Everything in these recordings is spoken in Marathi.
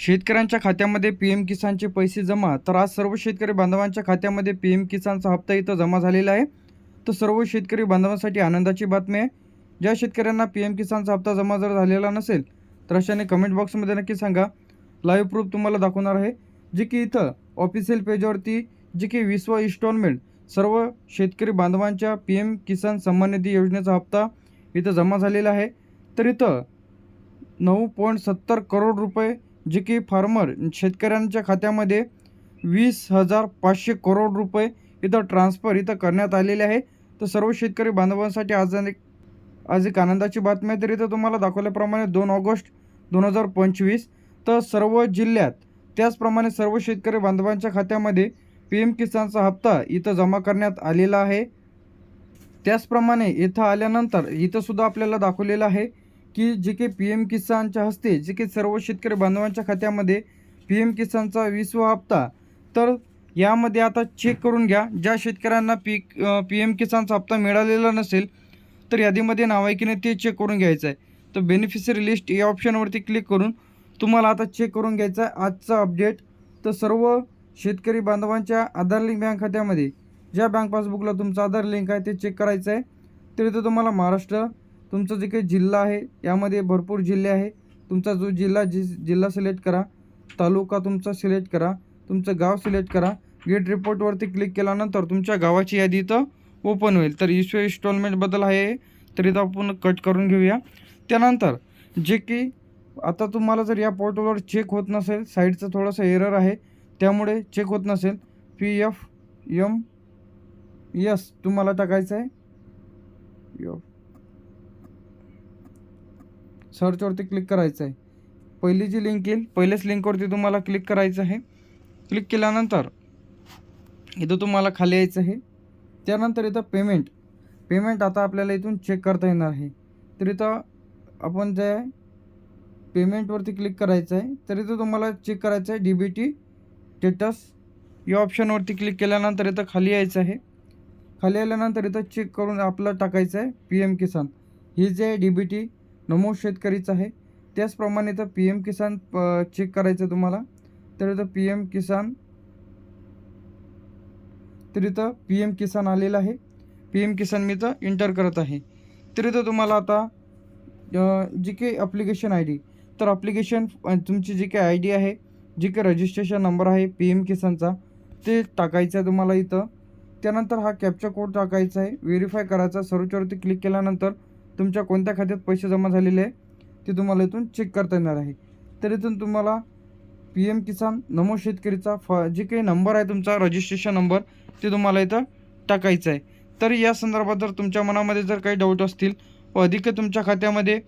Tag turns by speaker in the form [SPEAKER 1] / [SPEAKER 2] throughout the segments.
[SPEAKER 1] शेतकऱ्यांच्या खात्यामध्ये पी एम किसानचे पैसे जमा तर आज सर्व शेतकरी बांधवांच्या खात्यामध्ये पी एम किसानचा हप्ता इथं जमा झालेला आहे. तर सर्व शेतकरी बांधवांसाठी आनंदाची बातमी आहे. ज्या शेतकऱ्यांना पी एम किसानचा हप्ता जमा जर झालेला नसेल तर अशाने कमेंट बॉक्समध्ये नक्की सांगा. लाईव्ह प्रूफ तुम्हाला दाखवणार आहे. जे की इथं ऑफिशियल पेजवरती जे की विश्व इन्स्टॉलमेंट सर्व शेतकरी बांधवांच्या पी एम किसान सन्मान निधी योजनेचा हप्ता इथं जमा झालेला आहे. तर इथं नऊ पॉईंट सत्तर करोड रुपये जे की फार्मर शेतकऱ्यांच्या खात्यामध्ये वीस हजार पाचशे करोड रुपये इथं ट्रान्सफर इथं करण्यात आलेले आहे. तर सर्व शेतकरी बांधवांसाठी आज एक आज एक आनंदाची बातमी आहे. तर इथं तुम्हाला दाखवल्याप्रमाणे दोन ऑगस्ट दोन हजार पंचवीस तर सर्व जिल्ह्यात त्याचप्रमाणे सर्व शेतकरी बांधवांच्या खात्यामध्ये पी एम किसानचा हप्ता इथं जमा करण्यात आलेला आहे. त्याचप्रमाणे इथं आल्यानंतर इथंसुद्धा आपल्याला दाखवलेलं आहे. की जे काही पी एम किसानच्या हस्ते जे काही सर्व शेतकरी बांधवांच्या खात्यामध्ये पी एम किसानचा वीसवा हप्ता तर यामध्ये आता चेक करून घ्या. ज्या शेतकऱ्यांना पी पी एम किसानचा हप्ता मिळालेला नसेल तर यादीमध्ये नाव आहे की नाही ते चेक करून घ्यायचं आहे तर बेनिफिशरी लिस्ट या ऑप्शनवरती क्लिक करून तुम्हाला आता चेक करून घ्यायचं आहे आजचा अपडेट तर सर्व शेतकरी बांधवांच्या आधार लिंक बँक खात्यामध्ये ज्या बँक पासबुकला तुमचा आधार लिंक आहे ते चेक करायचं आहे तर इथं तुम्हाला महाराष्ट्र तुमचं जे काही जिल्हा आहे यामध्ये भरपूर जिल्हे आहे. तुमचा जो जिल्हा जि जिल्हा सिलेक्ट करा. तालुका तुमचा सिलेक्ट करा. तुमचं गाव सिलेक्ट करा. गेट रिपोर्टवरती क्लिक केल्यानंतर तुमच्या गावाची यादी इथं ओपन होईल. तर इश्यू इन्स्टॉलमेंटबद्दल आहे तर इथं आपण कट करून घेऊया. त्यानंतर जे की आता तुम्हाला जर या पोर्टलवर चेक होत नसेल साईडचं थोडंसं एरर आहे. त्यामुळे चेक होत नसेल. पी एफ एम यस तुम्हाला टाकायचं आहे. एफ सर्चवरती क्लिक करायचं आहे. पहिली जी लिंक येईल पहिल्याच लिंकवरती तुम्हाला क्लिक करायचं आहे. क्लिक केल्यानंतर इथं तुम्हाला खाली यायचं आहे. त्यानंतर इथं पेमेंट पेमेंट आता आपल्याला इथून चेक करता येणार आहे. तर इथं आपण जे आहे पेमेंटवरती क्लिक करायचं आहे. तर इथं तुम्हाला चेक करायचं आहे डी बी टी स्टेटस या ऑप्शनवरती क्लिक केल्यानंतर इथं खाली यायचं आहे. खाली आल्यानंतर इथं चेक करून आपलं टाकायचं आहे पी एम किसान ही जे डी बी टी नमो शेतकरीचं आहे. त्याचप्रमाणे इथं पी एम किसान चेक करायचं आहे तुम्हाला. तर इथं पी एम किसान तर इथं पी एम किसान आलेलं आहे. पी एम किसान मी इथं इंटर करत आहे. तर इथं तुम्हाला आता जी काही अप्लिकेशन आय डी तर अप्लिकेशन तुमची जी काही आय डी आहे जी काही रजिस्ट्रेशन नंबर आहे पी एम किसानचा ते टाकायचं आहे तुम्हाला इथं. त्यानंतर हा कॅप्चा कोड टाकायचा आहे. व्हेरीफाय करायचा. सर्चवरती क्लिक केल्यानंतर तुमच्या कोणत्या खात्यात पैसे जमा झालेले आहे ते तुम्हाला इथून चेक करता येणार आहे. तर इथून तुम्हाला पी एम किसान नमो शेतकरीचा फ जे काही नंबर आहे तुमचा रजिस्ट्रेशन नंबर ते तुम्हाला इथं टाकायचं आहे. तर या संदर्भात जर तुमच्या मनामध्ये जर काही डाऊट असतील व अधिक तुमच्या खात्यामध्ये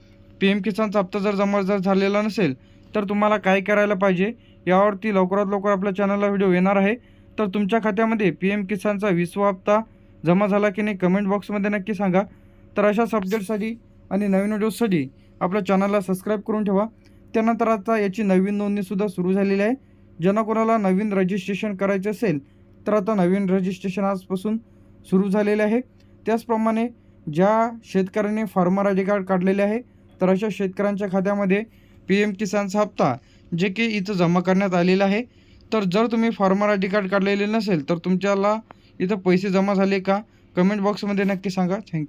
[SPEAKER 1] पी एम किसानचा हप्ता जर जमा जर झालेला नसेल तर तुम्हाला काय करायला पाहिजे यावरती लवकरात लवकर आपल्या चॅनलला व्हिडिओ येणार आहे. तर तुमच्या खात्यामध्ये पी एम किसानचा विसवा हप्ता जमा झाला की नाही कमेंट बॉक्समध्ये नक्की सांगा. तर अशाच अपडेटसाठी आणि नवीन व्हिडिओसाठी आपल्या चॅनलला सबस्क्राईब करून ठेवा. त्यानंतर आता याची नवीन नोंदणीसुद्धा सुरू झालेली आहे. ज्यांना कोणाला नवीन रजिस्ट्रेशन करायचे असेल तर आता नवीन रजिस्ट्रेशन आजपासून सुरू झालेले आहे. त्याचप्रमाणे ज्या शेतकऱ्यांनी फार्मर आय डी कार्ड काढलेले आहे तर अशा शेतकऱ्यांच्या खात्यामध्ये पी एम किसानचा हप्ता जे की इथं जमा करण्यात आलेला आहे. तर जर तुम्ही फार्मर आय डी कार्ड काढलेले नसेल तर तुमच्याला इथं पैसे जमा झाले का? कमेंट बॉक्समध्ये नक्की सांगा. थँक्यू